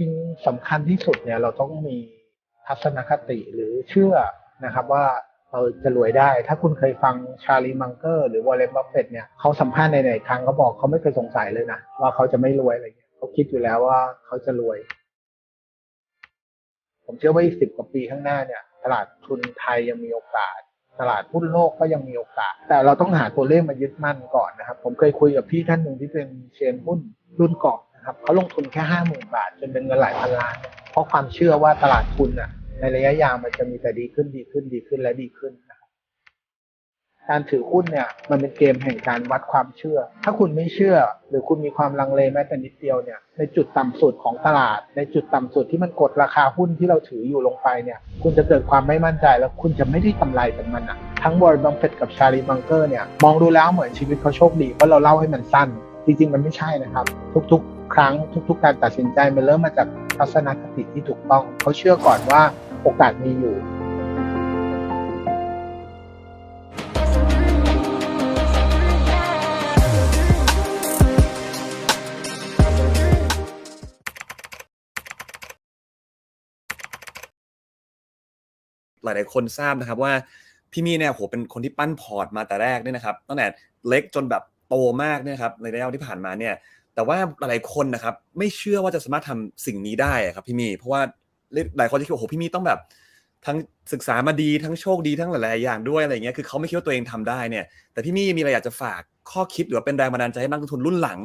ริงๆสำคัญที่สุดเนี่ยเราต้องมีทัศนคติหรือเชื่อนะครับว่าเราจะรวยได้ ถ้าคุณเคยฟังชาลีมังเกอร์ หรือวอลเลนบัฟเฟตเนี่ยเขาสัมภาษณ์ในไหนครั้งเขาบอกเขาไม่เคยสงสัยเลยนะว่าเขาจะไม่รวยอะไรเงี้ยเขาคิดอยู่แล้วว่าเขาจะรวย ผมเชื่อว่าอีกสิบกว่าปีข้างหน้าเนี่ย ตลาดทุนไทยยังมีโอกาส ตลาดหุ้นโลกก็ยังมีโอกาส แต่เราต้องหาตัวเลขมายึดมั่นก่อนนะครับ ผมเคยคุยกับพี่ท่านหนึ่งที่เป็นเชนหุ้นรุ่นเกาะ นะครับเขาลงทุนแค่ห้าหมื่นบาท จนเป็นเงินหลายพันล้าน เพราะความเชื่อว่าตลาดทุนอะในระยะยาวมันจะมีแต่ดีขึ้นดีขึ้นดีขึ้นและดีขึ้นนะครับการถือหุ้นเนี่ยมันเป็นเกมแห่งการวัดความเชื่อ ถ้าคุณไม่เชื่อ หรือคุณมีความลังเลแม้แต่นิดเดียวเนี่ยในจุดต่ำสุดของตลาด ในจุดต่ำสุดที่มันกดราคาหุ้นที่เราถืออยู่ลงไปเนี่ย คุณจะเกิดความไม่มั่นใจแล้วคุณจะไม่ได้กำไรจากมันอะทั้งวอร์เรนบัฟเฟตกับชาลีบังเกอร์เนี่ยมองดูแล้วเหมือนชีวิตเขาโชคดีเพราะเราเล่าให้มันสั้น จริงๆมันไม่ใช่นะครับ ทุกๆ ครั้งทุก ๆ การตัดสินใจมันเริ่มมาจากทัศนคติที่ถูกต้อง เขาเชื่อก่อนว่าโอกาสมีอยู่หลายๆคนทราบนะครับว่าพี่มี่เนี่ยโหเป็นคนที่ปั้นพอร์ตมาแต่แรกเนี่ยนะครับตั้งแต่เล็กจนแบบโตมากเนี่ยครับในระยะเวลาที่ผ่านมาเนี่ย แต่ว่าหลายคนนะครับ ไม่เชื่อว่าจะสามารถทำสิ่งนี้ได้ครับพี่มี่เพราะว่าหลายคนจะคิดว่าโอ้โหพี่มี่ต้องแบบ ทั้งศึกษามาดีทั้งโชคดีทั้งหลาย ๆ อย่างด้วยอะไรเงี้ยคือเขาไม่คิดว่าตัวเองทำได้เนี่ย แต่พี่มี่มีอะไรอยากจะฝากข้อคิดหรือเป็นแรงบันดาลใจให้นักลงทุนรุ่นหลัง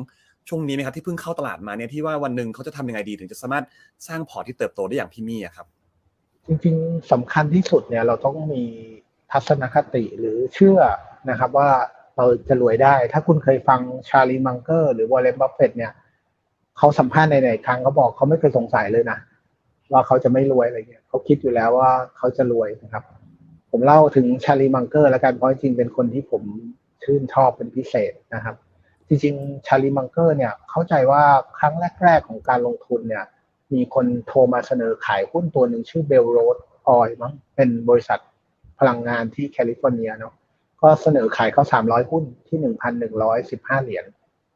ช่วงนี้ไหมครับที่เพิ่งเข้าตลาดมาเนี่ยที่ว่าวันหนึ่งเขาจะทำยังไงดีถึงจะสามารถสร้างพอร์ตที่เติบโตได้อย่างพี่มี่อะครับ จริงๆสำคัญที่สุดเนี่ยเราต้องมีทัศนคติหรือเชื่อนะครับว่า เราจะรวยได้ ถ้าคุณเคยฟังชาลีมังเกอร์ หรือวอลเลนบัฟเฟตเนี่ยเขาสัมภาษณ์ในไหนๆครั้งเขาบอกเขาไม่เคยสงสัยเลยนะว่าเขาจะไม่รวยอะไรเงี้ยเขาคิดอยู่แล้วว่าเขาจะรวยนะครับ ผมเล่าถึงชาลีมังเกอร์ แล้วกันเพราะจริงๆเป็นคนที่ผมชื่นชอบเป็นพิเศษนะครับ จริงๆชาลีมังเกอร์เนี่ยเข้าใจว่าครั้งแรก ๆ ของการลงทุนเนี่ย มีคนโทรมาเสนอขายหุ้นตัวหนึ่งชื่อเบลโรดออยมั้งเป็นบริษัทพลังงานที่แคลิฟอร์เนียเนาะ ก็เสนอขายเขาสามร้อยหุ้นที่หนึ่งพันหนึ่งร้อยสิบห้าเหรียญ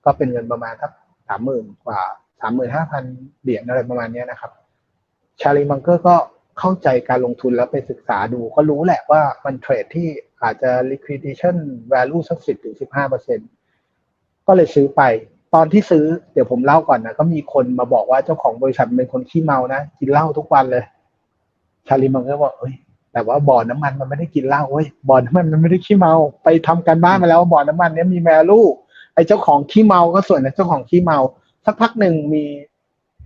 ก็เป็นเงินประมาณทักสามหมื่นกว่าสามหมื่นห้าพันเหรียญอะไรประมาณนี้นะครับ ชาลีมังเกอร์ก็เข้าใจการลงทุนแล้วไปศึกษาดู ก็รู้แหละว่ามันเทรดที่อาจจะ liquidation value สักสิบถึงสิบห้าเปอร์เซ็นก็เลยซื้อไป ตอนที่ซื้อเดี๋ยวผมเล่าก่อนนะ ก็มีคนมาบอกว่าเจ้าของบริษัทเป็นคนขี้เมานะ กินเหล้าทุกวันเลย ชาลีมังเกอร์บอกเอ้ย แต่ว่าบ่อน้ำมันมันไม่ได้กินเหล้าเว้ยบ่อน้ำมันมันไม่ได้ขี้เมา ไปทำการบ้านมาแล้วว่าบ่อน้ำมันเนี้ยมีแมลูไอ้เจ้าของขี้เมาก็ส่วนนะเจ้าของขี้เมา สักพักหนึ่งมี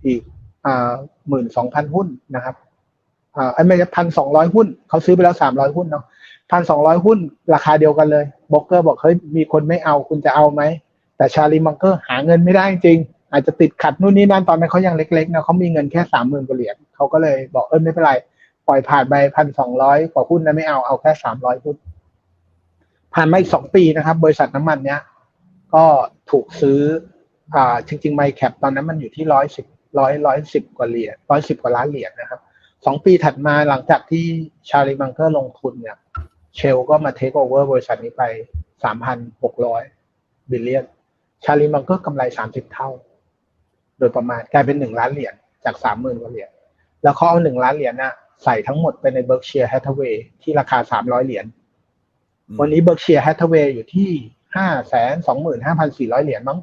อีกอ่าหมื่นสองพันหุ้นนะครับอ่าไอ้ไม่พันสองร้อยหุ้นเขาซื้อไปแล้วสามร้อยหุ้นเนาะพันสองร้อยหุ้น ราคาเดียวกันเลยบล็อกเกอร์บอกเฮ้ยมีคนไม่เอาคุณจะเอาไหม แต่ชาลีมังเกอร์หาเงินไม่ได้จริง อาจจะติดขัดนู่นนี่นั่นตอนนั้นเขายังเล็กๆนะเขามีเงินแค่สามหมื่นกว่าเหรียญเขาก็เลยบอกเออไม่เป็นไร ปล่อยผ่านไปพันสองร้อยกว่าหุ้นนะไม่เอาเอาแค่สามร้อยหุ้นผ่านมาอีกสองปีนะครับ บริษัทน้ำมันเนี้ยก็ถูกซื้ออ่าจริงๆไมแคปตอนนั้นมันอยู่ที่ร้อยสิบร้อยร้อยสิบกว่าเหรียญร้อยสิบกว่าล้านเหรียญนะครับสองปีถัดมาหลังจากที่ชาลีมังเกอร์ลงทุนเนี่ย เชลก็มาเทคโอเวอร์บริษัทนี้ไปสามพันหกร้อยบิลเลียน ชาลีมังเกอร์กำไรสามสิบเท่า โดยประมาณกลายเป็นหนึ่งล้านเหรียญจากสามหมื่นกว่าเหรียญแล้วเขาเอาหนึ่งล้านเหรียญน่ะ ใส่ทั้งหมดไปในเบิร์กเชียร์แฮทเวย์ที่ราคาสามร้อยเหรียญ วันนี้เบิร์กเชียร์แฮทเวย์อยู่ที่ห้าแสนสองหมื่นห้าพันสี่ร้อยเหรียญมั้ง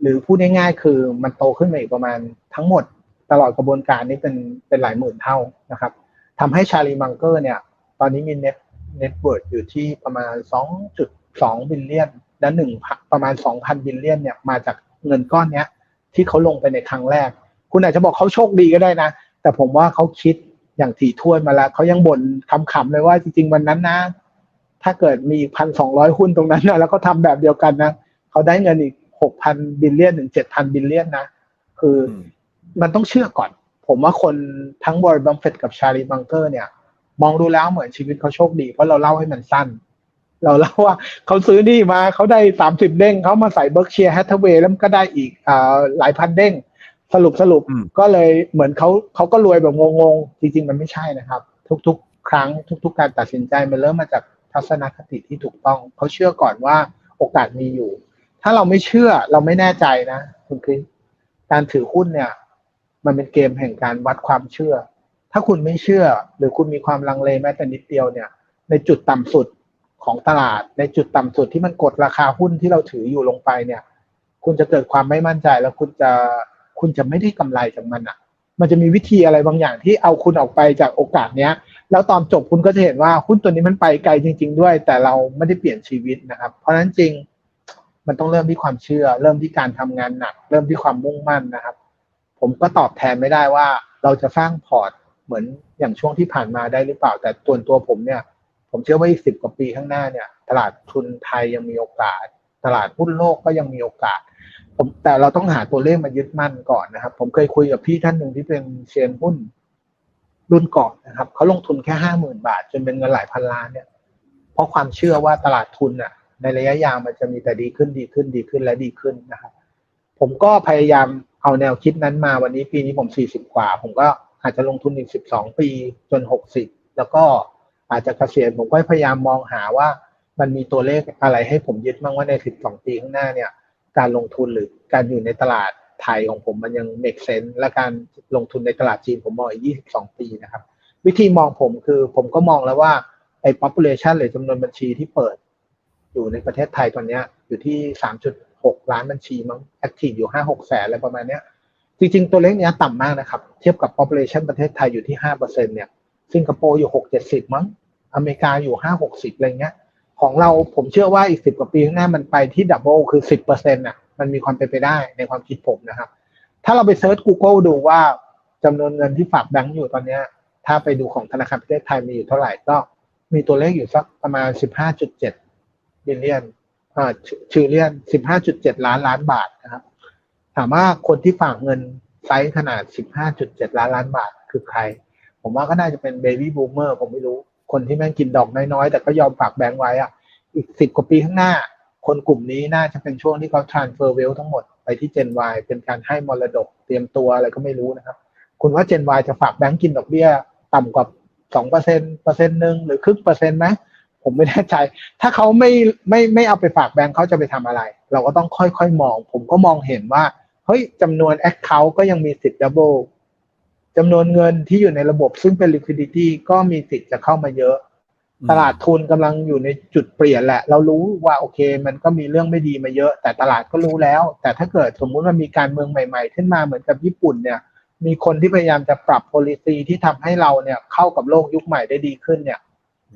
หรือพูดง่ายๆคือมันโตขึ้นมาอีกประมาณทั้งหมดตลอดกระบวนการนี้เป็นเป็นหลายหมื่นเท่านะครับทำให้ชาลีมังเกอร์เนี่ย ตอนนี้มีเน็ตเน็ตเวิร์ดอยู่ที่ประมาณสองจุดสองบิลเลียนและหนึ่งประมาณสองพันบิลเลียนเนี่ยมาจากเงินก้อนเนี้ย ที่เขาลงไปในครั้งแรก คุณอาจจะบอกเขาโชคดีก็ได้นะ แต่ผมว่าเขาคิด อย่างถี่ถ้วนมาแล้วเขายังบ่นคำๆเลยว่าจริง ๆ วันนั้นนะ ถ้าเกิดมีพันสองร้อยหุ้นตรงนั้นนะแล้วเขาทำแบบเดียวกันนะเขาได้เงินอีกหกพันบิลเลียนถึงเจ็ดพันบิลเลียนนะ คืออมมันต้องเชื่อก่อน ผมว่าคนทั้งบริบัมเฟตกับชาลีบังเกอร์เนี่ย มองดูแล้วเหมือนชีวิตเขาโชคดี เพราะเราเล่าให้มันสั้น เราเล่าว่าเขาซื้อนี่มาเขาได้สามสิบเด้งเขามาใส่เบิร์กเชียร์แฮทเวย์แล้วมันก็ได้อีกอ่าหลายพันเด้ง สรุปสรุปอืมก็เลยเหมือนเขาเขาก็รวยแบบงงๆ จริง ๆ มันไม่ใช่นะครับ ทุก ๆ ครั้งทุก ๆ การตัดสินใจมันเริ่มมาจากทัศนคติที่ถูกต้อง เขาเชื่อก่อนว่าโอกาสมีอยู่ ถ้าเราไม่เชื่อเราไม่แน่ใจนะคุณคริสการถือหุ้นเนี่ย มันเป็นเกมแห่งการวัดความเชื่อ ถ้าคุณไม่เชื่อ หรือคุณมีความลังเลแม้แต่นิดเดียวเนี่ย ในจุดต่ำสุดของตลาด ในจุดต่ำสุดที่มันกดราคาหุ้นที่เราถืออยู่ลงไปเนี่ย คุณจะเกิดความไม่มั่นใจแล้วคุณจะ คุณจะไม่ได้กำไรจากมันอะ มันจะมีวิธีอะไรบางอย่างที่เอาคุณออกไปจากโอกาสเนี้ย แล้วตอนจบคุณก็จะเห็นว่าหุ้นตัวนี้มันไปไกลจริง ๆ ด้วย แต่เราไม่ได้เปลี่ยนชีวิตนะครับ เพราะฉะนั้นจริงมันต้องเริ่มที่ความเชื่อ เริ่มที่การทำงานหนัก เริ่มที่ความมุ่งมั่นนะครับ ผมก็ตอบแทนไม่ได้ว่าเราจะสร้างพอร์ตเหมือนอย่างช่วงที่ผ่านมาได้หรือเปล่า แต่ตัวตัวผมเนี่ย ผมเชื่อว่าอีกสิบกว่าปีข้างหน้าเนี่ย ตลาดทุนไทยยังมีโอกาส ตลาดหุ้นโลกก็ยังมีโอกาส ผมแต่เราต้องหาตัวเลขมายึดมั่นก่อนนะครับ ผมเคยคุยกับพี่ท่านหนึ่งที่เป็นเชียนหุ้นรุ่นก่อนนะครับเขาลงทุนแค่ห้าหมื่นบาท จนเป็นเงินหลายพันล้านเนี่ย เพราะความเชื่อว่าตลาดทุนอะ ในระยะยาวมันจะมีแต่ดีขึ้นดีขึ้นดีขึ้นและดีขึ้นนะครับ ผมก็พยายามเอาแนวคิดนั้นมาวันนี้ปีนี้ผมสี่สิบกว่า ผมก็อาจจะลงทุนอีกสิบสองปีจนหกสิบแล้วก็อาจจะเกษียณผมก็พยายามมองหาว่า มันมีตัวเลขอะไรให้ผมยึดบ้างว่าในสิบสองปีข้างหน้าเนี่ย การลงทุนหรือการอยู่ในตลาดไทยของผมมันยัง make sense และการลงทุนในตลาดจีนผมมองอีก 22 ปีนะครับ วิธีมองผมคือผมก็มองแล้วว่าไอ้ population หรือจำนวนบัญชีที่เปิด อยู่ในประเทศไทยตอนเนี้ยอยู่ที่ 3.6 ล้านบัญชีมั้ง active อยู่ 5-6 แสนอะไรประมาณเนี้ยจริงๆ ตัวเลขเนี้ยต่ำมากนะครับ เทียบกับ population ประเทศไทยอยู่ที่5%เนี่ยสิงคโปร์อยู่ 6-70 มั้ง อเมริกาอยู่ 5-60 อะไรเงี้ย ของเราผมเชื่อว่าอีก10กว่าปีข้างหน้ามันไปที่ดับเบิลคือ10%น่ะมันมีความเป็นไปได้ในความคิดผมนะครับ ถ้าเราไปเซิร์ช Google ดูว่าจำนวนเงินที่ฝากแบงก์อยู่ตอนเนี้ย ถ้าไปดูของธนาคารประเทศไทยมีอยู่เท่าไหร่ก็มีตัวเลขอยู่สักประมาณ15.7บิลเลียนอ่าชิลเลียน15.7ล้านล้านบาทนะครับ ถามว่าคนที่ฝากเงินไซส์ขนาด15.7ล้านล้านบาทคือใคร ผมว่าก็น่าจะเป็นเบบี้บูมเมอร์ผมไม่รู้ คนที่แม่งกินดอกน้อยๆ แต่ก็ยอมฝากแบงก์ไว้อะอีกสิบกว่าปีข้างหน้า คนกลุ่มนี้น่าจะเป็นช่วงที่เขา transfer wealth ทั้งหมดไปที่ Gen Y เป็นการให้มรดกเตรียมตัวอะไรก็ไม่รู้นะครับ คุณว่า Gen Y จะฝากแบงก์กินดอกเบี้ย ต่ำกว่าสองเปอร์เซ็นเปอร์เซ็นต์หนึ่งหรือครึ่งเปอร์เซ็นต์ไหมผมไม่แน่ใจ ถ้าเขาไม่ไม่ไม่เอาไปฝากแบงก์เขาจะไปทำอะไร เราก็ต้องค่อยๆมอง ผมก็มองเห็นว่า เฮ้ยจำนวน Account ก็ยังมีสิทธิ์ double จำนวนเงินที่อยู่ในระบบซึ่งเป็น liquidity ก็มีสิทธิ์จะเข้ามาเยอะ ตลาดทุนกำลังอยู่ในจุดเปลี่ยนแหละ เรารู้ว่าโอเค มันก็มีเรื่องไม่ดีมาเยอะ แต่ตลาดก็รู้แล้ว แต่ถ้าเกิดสมมุติมันมีการเมืองใหม่ๆ ขึ้นมาเหมือนกับญี่ปุ่นเนี่ย มีคนที่พยายามจะปรับ policy ที่ทำให้เราเนี่ยเข้ากับโลกยุคใหม่ได้ดีขึ้นเนี่ย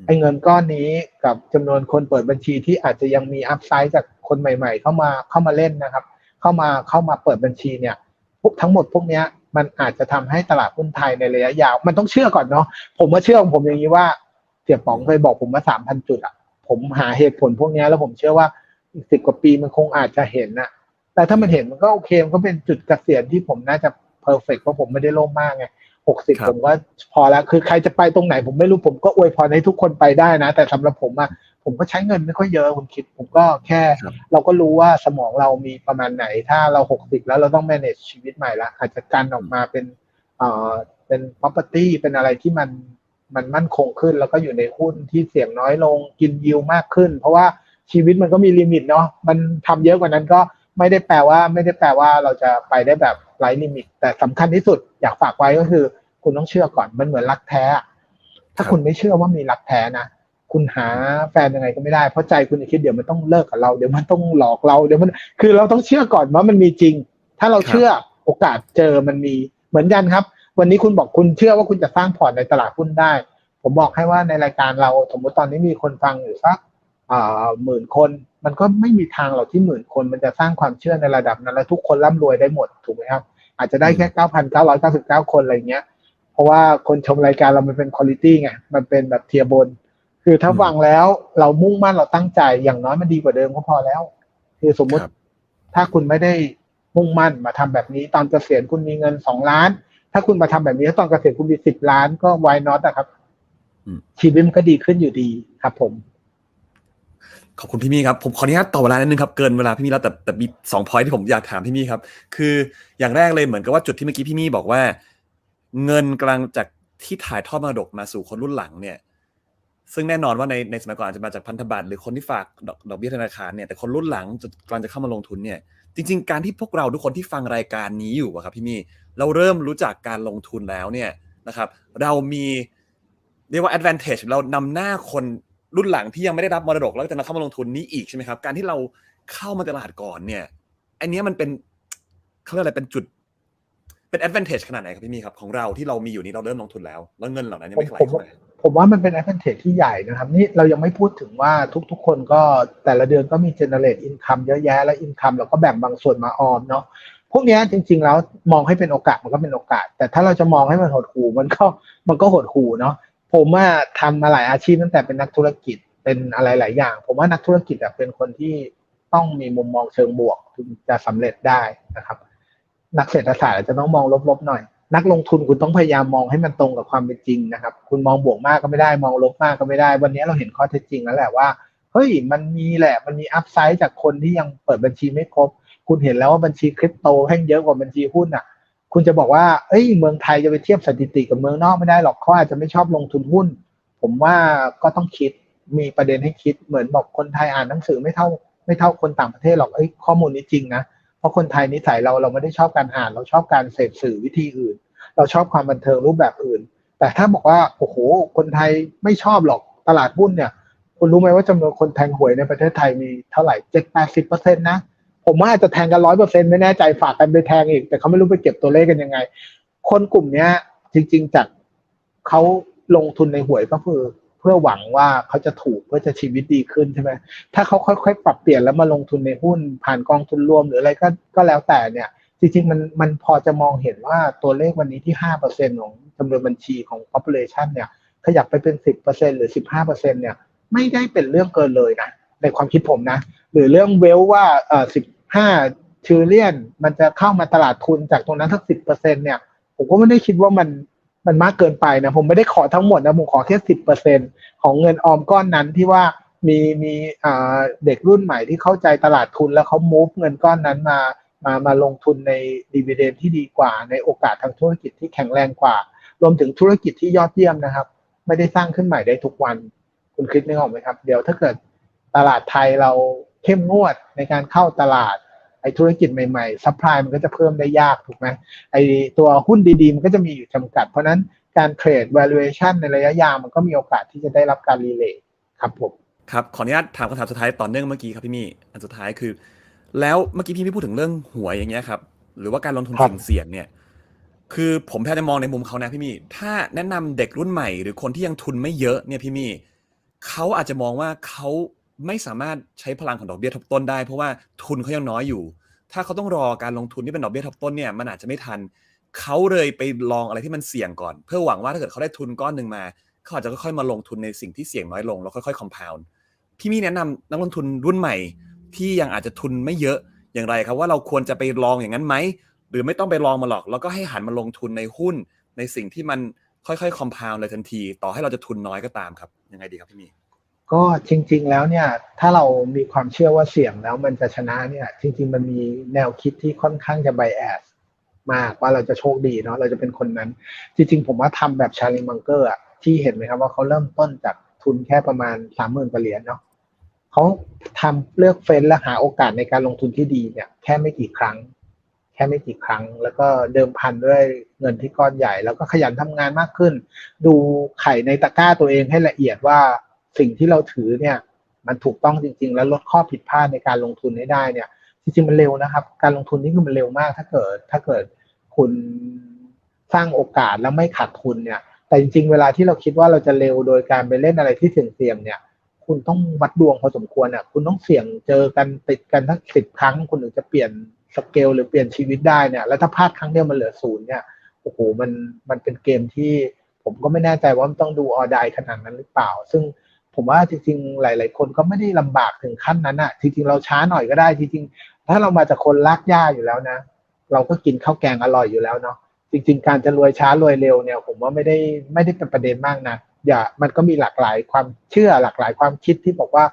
ไอ้เงินก้อนนี้กับจำนวนคนเปิดบัญชีที่อาจจะยังมีอัพไซด์จากคนใหม่ ๆ เข้ามาเข้ามาเล่นนะครับ เข้ามาเข้ามาเปิดบัญชีเนี่ยพวกทั้งหมดพวกเนี้ย มันอาจจะทำให้ตลาดหุ้นไทยในระยะยาว มันต้องเชื่อก่อนเนาะผมว่าเชื่อของผมอย่างนี้ว่าเสี่ยป๋องเคยบอกผมว่าสามพันจุดอะผมหาเหตุผลพวกเนี้ยแล้วผมเชื่อว่าอีกสิบกว่าปีมันคงอาจจะเห็นนะแต่ถ้ามันเห็นมันก็โอเค มันก็เป็นจุดเกษียณที่ผมน่าจะเพอร์เฟกเพราะผมไม่ได้โลภมากไงหกสิบครับผมว่าพอแล้วคือใครจะไปตรงไหนผมไม่รู้ผมก็อวยพรให้ทุกคนไปได้นะ แต่สำหรับผมอะ ผมก็ใช้เงินไม่ค่อยเยอะคุณคิด ผมก็แค่ครับเราก็รู้ว่าสมองเรามีประมาณไหน ถ้าเราหกสิบแล้วเราต้อง manage ชีวิตใหม่ละอาจจะการออกมาเป็นเอ่อเป็น property เป็นอะไรที่มันมันมั่นคงขึ้น แล้วก็อยู่ในหุ้นที่เสี่ยงน้อยลงกินยิวมากขึ้น เพราะว่าชีวิตมันก็มีลิมิตเนาะมันทำเยอะกว่านั้นก็ไม่ได้แปลว่า ไม่ได้แปลว่าเราจะไปได้แบบไร้ลิมิต แต่สำคัญที่สุดอยากฝากไว้ก็คือ คุณต้องเชื่อก่อนมันเหมือนรักแท้อะถ้าครับคุณไม่เชื่อว่ามีรักแท้นะ คุณหาแฟนยังไงก็ไม่ได้เพราะใจคุณจะคิดเดี๋ยวมันต้องเลิกกับเราเดี๋ยวมันต้องหลอกเราเดี๋ยวมันคือเราต้องเชื่อก่อนว่ามันมีจริง ถ้าเราเชื่อโอกาสเจอมันมีเหมือนกันครับ วันนี้คุณบอกคุณเชื่อว่าคุณจะสร้างพอร์ตในตลาดหุ้นได้ ผมบอกให้ว่าในรายการเราสมมติตอนนี้มีคนฟังอยู่สักอ่าหมื่นคน มันก็ไม่มีทางหรอกที่หมื่นคน มันจะสร้างความเชื่อในระดับนั้นแล้วทุกคนร่ำรวยได้หมดถูกไหมครับ อาจจะได้แค่เก้าพันเก้าร้อยเก้าสิบเก้าคนอะไรเงี้ย เพราะว่าคนชมรายการเรามันเป็นคุณ i t y ไงมันเป็นแบบเทียบน คือถ้าอืมฟังแล้วเรามุ่งมั่นเราตั้งใจอย่างน้อยมันดีกว่าเดิมก็พอแล้ว คือสมมุติครับถ้าคุณไม่ได้มุ่งมั่นมาทำแบบนี้ ตอนเกษียณคุณมีเงินสองล้าน ถ้าคุณมาทำแบบนี้แล้วตอนเกษียณคุณมีสิบล้านก็ why not อะครับอืมชีวิตมันก็ดีขึ้นอยู่ดีครับ ผม ขอบคุณพี่มี่ครับผมขออนุญาตต่อเวลานิดนึงครับเกินเวลาพี่มี่แล้วแต่แต่มีสองพอยที่ผมอยากถามพี่มี่ครับ คืออย่างแรกเลยเหมือนกับว่าจุดที่เมื่อกี้พี่มี่บอกว่า เงินกำลังจากที่ถ่ายทอดมรดกมาสู่คนรุ่นหลังเนี่ย ซึ่งแน่นอนว่าในในสมัยก่อนอาจจะมาจากพันธบัตรหรือคนที่ฝากดอกดอกเบี้ยธนาคารเนี่ยแต่คนรุ่นหลังจะกำลังจะเข้ามาลงทุนเนี่ยจริง ๆ การที่พวกเราทุกคนที่ฟังรายการนี้อยู่อะครับพี่มี่เราเริ่มรู้จักการลงทุนแล้วเนี่ยนะครับ เรามีเรียกว่า advantage เรานำหน้าคนรุ่นหลังที่ยังไม่ได้รับมรดกแล้วจะมาเข้ามาลงทุนนี้อีกใช่ไหมครับ การที่เราเข้ามาตลาดก่อนเนี่ยอันเนี้ยมันเป็นเขาเรียกอะไรเป็นจุดเป็น advantage ขนาดไหนครับพี่มีครับของเราที่เรามีอยู่นี้เราเริ่มลงทุนแล้ว แล้วเงินเหล่านั้นยังไม่ไหลเข้ามา ผมว่ามันเป็น advantage ที่ใหญ่นะครับ นี่เรายังไม่พูดถึงว่าทุกๆ คนก็แต่ละเดือนก็มี generate income เยอะแยะและ income เราก็แบ่งบางส่วนมาออมเนาะพวกนี้จริง ๆ แล้วมองให้เป็นโอกาสมันก็เป็นโอกาส แต่ถ้าเราจะมองให้มันหดหูมันก็มันก็หดหูเนาะผมว่าทำมาหลายอาชีพตั้งแต่เป็นนักธุรกิจเป็นอะไรหลายอย่าง ผมว่านักธุรกิจเป็นคนที่ต้องมีมุมมองเชิงบวกถึงจะสำเร็จได้นะครับ นักเศรษฐศาสตร์จะต้องมองลบๆหน่อย นักลงทุนคุณต้องพยายามมองให้มันตรงกับความเป็นจริงนะครับ คุณมองบวกมากก็ไม่ได้ มองลบมากก็ไม่ได้ วันนี้เราเห็นข้อเท็จจริงแล้วแหละว่าเฮ้ยมันมีแหละมันมีอัพไซด์จากคนที่ยังเปิดบัญชีไม่ครบ คุณเห็นแล้วว่าบัญชีคริปโตแห่งเยอะกว่าบัญชีหุ้นอะ คุณจะบอกว่าเอ้ยเมืองไทยจะไปเทียบสถิติกับเมืองนอกไม่ได้หรอกเขาอาจจะไม่ชอบลงทุนหุ้น ผมว่าก็ต้องคิดมีประเด็นให้คิดเหมือนบอกคนไทยอ่านหนังสือไม่เท่าไม่เท่าคนต่างประเทศหรอกเอ้ยข้อมูลนี้จริงนะเพราะคนไทยนิสัยเราเราไม่ได้ชอบการอ่านเราชอบการเสพสื่อวิธีอื่น เราชอบความบันเทิงรูปแบบอื่น แต่ถ้าบอกว่าโอ้โหคนไทยไม่ชอบหรอกตลาดหุ้นเนี่ย คุณรู้ไหมว่าจำนวนคนแทงหวยในประเทศไทยมีเท่าไหร่เจ็ดแปดสิบเปอร์เซ็นต์นะผมว่าอาจจะแทงกันร้อยเปอร์เซ็นต์ไม่แน่ใจฝากกันไปแทงอีก แต่เขาไม่รู้ไปเก็บตัวเลขกันยังไง คนกลุ่มเนี้ย จริง ๆจากเขาลงทุนในหวยก็คือเพื่อหวังว่าเขาจะถูกเพื่อจะชีวิตดีขึ้นใช่ไหมถ้าเขาค่อยๆ ปรับเปลี่ยนแล้วมาลงทุนในหุ้นผ่านกองทุนรวมหรืออะไรก็ก็แล้วแต่เนี่ย จริงๆมันมันพอจะมองเห็นว่าตัวเลขวันนี้ที่ห้าเปอร์เซ็นของจำนวนบัญชีของ population เนี่ย ขยับไปเป็นสิบเปอร์เซ็นหรือสิบห้าเปอร์เซ็นเนี่ยไม่ได้เป็นเรื่องเกินเลยนะในความคิดผมนะ หรือเรื่องเวลว่าเอ่อสิบห้าทริลเลียน มันจะเข้ามาตลาดทุนจากตรงนั้นสักสิบเปอร์เซ็นเนี่ย ผมก็ไม่ได้คิดว่ามันมันมากเกินไปนะ ผมไม่ได้ขอทั้งหมดนะ ผมขอแค่สิบเปอร์เซ็นของเงินออมก้อนนั้นที่ว่ามีมีอ่าเด็กรุ่นใหม่ที่เข้าใจตลาดทุนแล้วเขา move เงินก้อนนั้นมา มามาลงทุนในดีเวเดนที่ดีกว่า ในโอกาสทางธุรกิจที่แข็งแรงกว่า รวมถึงธุรกิจที่ยอดเยี่ยมนะครับ ไม่ได้สร้างขึ้นใหม่ได้ทุกวัน คุณคิดนึกออกไหมครับ เดี๋ยวถ้าเกิดตลาดไทยเราเข้มงวดในการเข้าตลาดไอ้ธุรกิจใหม่ๆซัพพลายมันก็จะเพิ่มได้ยากถูกไหมไอ้ตัวหุ้นดีๆ มันก็จะมีอยู่จำกัด เพราะนั้นการเทรด valuation ในระยะยาวมันก็มีโอกาสที่จะได้รับการรีเลย์ครับผมครับ ขออนุญาตถามคำถามสุดท้ายต่อเนื่องเมื่อกี้ครับพี่มี่อันสุดท้ายคือ แล้วเมื่อกี้พี่มี่พูดถึงเรื่องหวยอย่างเงี้ยครับ หรือว่าการลงทุนครับ เสี่ยงๆเนี่ย คือผมแพทย์จะมองในมุมเขานะพี่มี่ถ้าแนะนำเด็กรุ่นใหม่หรือคนที่ยังทุนไม่เยอะเนี่ยพี่มี่เขาอาจจะมองว่าเขาไม่สามารถใช้พลังของดอกเบี้ยทบต้นได้ เพราะว่าทุนเขายังน้อยอยู่ ถ้าเขาต้องรอการลงทุนที่เป็นดอกเบี้ยทบต้นเนี่ยมันอาจจะไม่ทันเขาเลยไปลองอะไรที่มันเสี่ยงก่อน เพื่อหวังว่าถ้าเกิดเขาได้ทุนก้อนหนึ่งมาเขาอาจจะค่อยๆมาลงทุนในสิ่งที่เสี่ยงน้อยลงแล้วค่อยๆ compound พี่มี่แนะนำนักลงทุนรุ่นใหม่ ที่ยังอาจจะทุนไม่เยอะอย่างไรครับว่าเราควรจะไปลองอย่างนั้นไหม หรือไม่ต้องไปลองมาหรอก แล้วก็ให้หันมาลงทุนในหุ้นในสิ่งที่มันค่อยๆ compound เลยทันที ต่อให้เราจะทุนน้อยก็ตามครับ ยังไงดีครับพี่มีก็จริง ๆ แล้วเนี่ยถ้าเรามีความเชื่อว่าเสี่ยงแล้วมันจะชนะเนี่ย จริง ๆ มันมีแนวคิดที่ค่อนข้างจะไบแอสมากว่าเราจะโชคดีเนาะเราจะเป็นคนนั้น จริง ๆ ผมว่าทำแบบชาลีมังเกอร์อะที่เห็นไหมครับว่าเขาเริ่มต้นจากทุนแค่ประมาณสามหมื่นกว่าเหรียญเนาะ เขาทำเลือกเฟ้นและหาโอกาสในการลงทุนที่ดีเนี่ย แค่ไม่กี่ครั้ง แค่ไม่กี่ครั้ง แล้วก็เดิมพันด้วยเงินที่ก้อนใหญ่ แล้วก็ขยันทำงานมากขึ้น ดูไข่ในตะกร้าตัวเองให้ละเอียดว่าสิ่งที่เราถือเนี่ยมันถูกต้องจริง ๆ แล้วลดข้อผิดพลาดในการลงทุนให้ได้เนี่ยจริงๆมันเร็วนะครับ การลงทุนนี่คือมันเร็วมาก ถ้าเกิดถ้าเกิดคุณสร้างโอกาสแล้วไม่ขาดทุนเนี่ย แต่จริง ๆ เวลาที่เราคิดว่าเราจะเร็วโดยการไปเล่นอะไรที่เสี่ยงๆเนี่ย คุณต้องวัดดวงพอสมควรอะ คุณต้องเสี่ยงเจอกันติดกันทั้งสิบครั้ง คุณถึงจะเปลี่ยนสเกลหรือเปลี่ยนชีวิตได้เนี่ย แล้วถ้าพลาดครั้งเดียวมันเหลือศูนย์เนี่ย โอ้โห มัน มันเป็นเกมที่ผมก็ไม่แน่ใจว่ามันต้องดูออดายขนาดนั้นหรือเปล่า ซึ่งผมว่าจริงๆ หลาย ๆ คนก็ไม่ได้ลำบากถึงขั้นนั้นอะ จริงๆ เราช้าหน่อยก็ได้ จริงๆ ถ้าเรามาจากคนลากย่าอยู่แล้วนะ เราก็กินข้าวแกงอร่อยอยู่แล้วเนาะ จริง ๆ การจะรวยช้ารวยเร็วเนี่ย ผมว่าไม่ได้ไม่ได้เป็นประเด็นมากนะ อย่ามันก็มีหลากหลายความเชื่อหลากหลายความคิดที่บอกว่า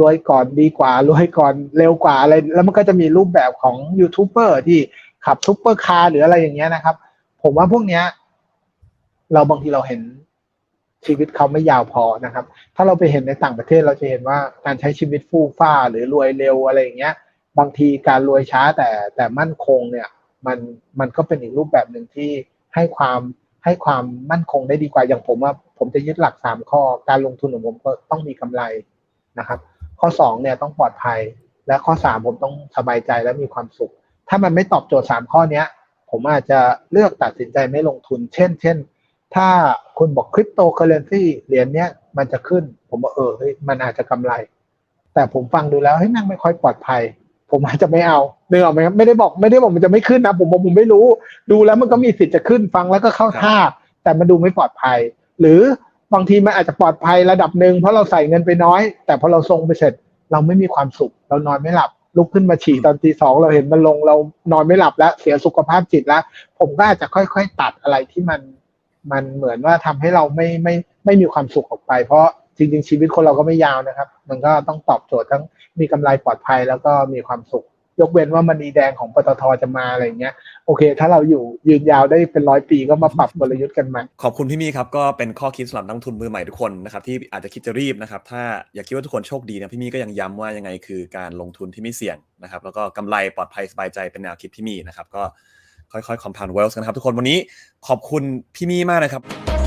รวยก่อนดีกว่ารวยก่อนเร็วกว่าอะไรแล้วมันก็จะมีรูปแบบของยูทูบเบอร์ที่ขับซุปเปอร์คาร์หรืออะไรอย่างเงี้ยนะครับ ผมว่าพวกเนี้ย เราบางทีเราเห็นชีวิตเขาไม่ยาวพอนะครับ ถ้าเราไปเห็นในต่างประเทศเราจะเห็นว่าการใช้ชีวิตฟู่ฟ้าหรือรวยเร็วอะไรอย่างเงี้ย บางทีการรวยช้าแต่แต่มั่นคงเนี่ย มันมันก็เป็นอีกรูปแบบหนึ่งที่ให้ความ ให้ความมั่นคงได้ดีกว่าอย่างผมว่าผมจะยึดหลักสามข้อ การลงทุนของผมก็ต้องมีกำไรนะครับ ข้อสองเนี่ยต้องปลอดภัย และข้อสามผมต้องสบายใจและมีความสุข ถ้ามันไม่ตอบโจทย์สามข้อเนี้ย ผมอาจจะเลือกตัดสินใจไม่ลงทุน เช่น เช่น ถ้าคุณบอกคริปโตเคอเรนซีเหรียญเนี้ยมันจะขึ้น ผมบอกเออเฮ้ยมันอาจจะกำไร แต่ผมฟังดูแล้วเฮ้ยนั่งไม่ค่อยปลอดภัย ผมอาจจะไม่เอา เนื้ออกไหมครับไม่ได้บอกไม่ได้บอกมันจะไม่ขึ้นนะผมบอกผมไม่รู้ ดูแล้วมันก็มีสิทธิ์จะขึ้นฟังแล้วก็เข้าท่า แต่มันดูไม่ปลอดภัย หรือบางทีมันอาจจะปลอดภัยระดับหนึ่งเพราะเราใส่เงินไปน้อย แต่พอเราทรงไปเสร็จ เราไม่มีความสุข เรานอนไม่หลับ ลุกขึ้นมาฉี่ตอนตีสองเราเห็นมันลงเรานอนไม่หลับแล้วเสียสุขภาพจิตแล้วผมก็อาจจะค่อยๆตัดอะไรที่มันมันเหมือนว่าทำให้เราไม่ไม่ไม่มีความสุขออกไป เพราะจริงๆชีวิตคนเราก็ไม่ยาวนะครับ มันก็ต้องตอบโจทย์ทั้งมีกำไรปลอดภัยแล้วก็มีความสุข ยกเว้นว่ามันีแดงของปตทจะมาอะไรเงี้ยโอเค ถ้าเราอยู่ยืนยาวได้เป็นร้อยปีก็มาปรับกลยุทธ์กันใหม่ขอบคุณพี่มี่ครับก็เป็นข้อคิดสำหรับนักทุนมือใหม่ทุกคนนะครับที่อาจจะคิดจะรีบนะครับถ้าอยากคิดว่าทุกคนโชคดีนะพี่มี่ก็ยังย้ำว่ายังไงคือการลงทุนที่ไม่เสี่ยงนะครับแล้วก็กำไรปลอดภัยสบายใจเป็นแนวคิดพี่มี่นะครับก็ค่อยๆ compound wealth กันนะครับทุกคนวันนี้ขอบคุณพี่มี่มากนะครับ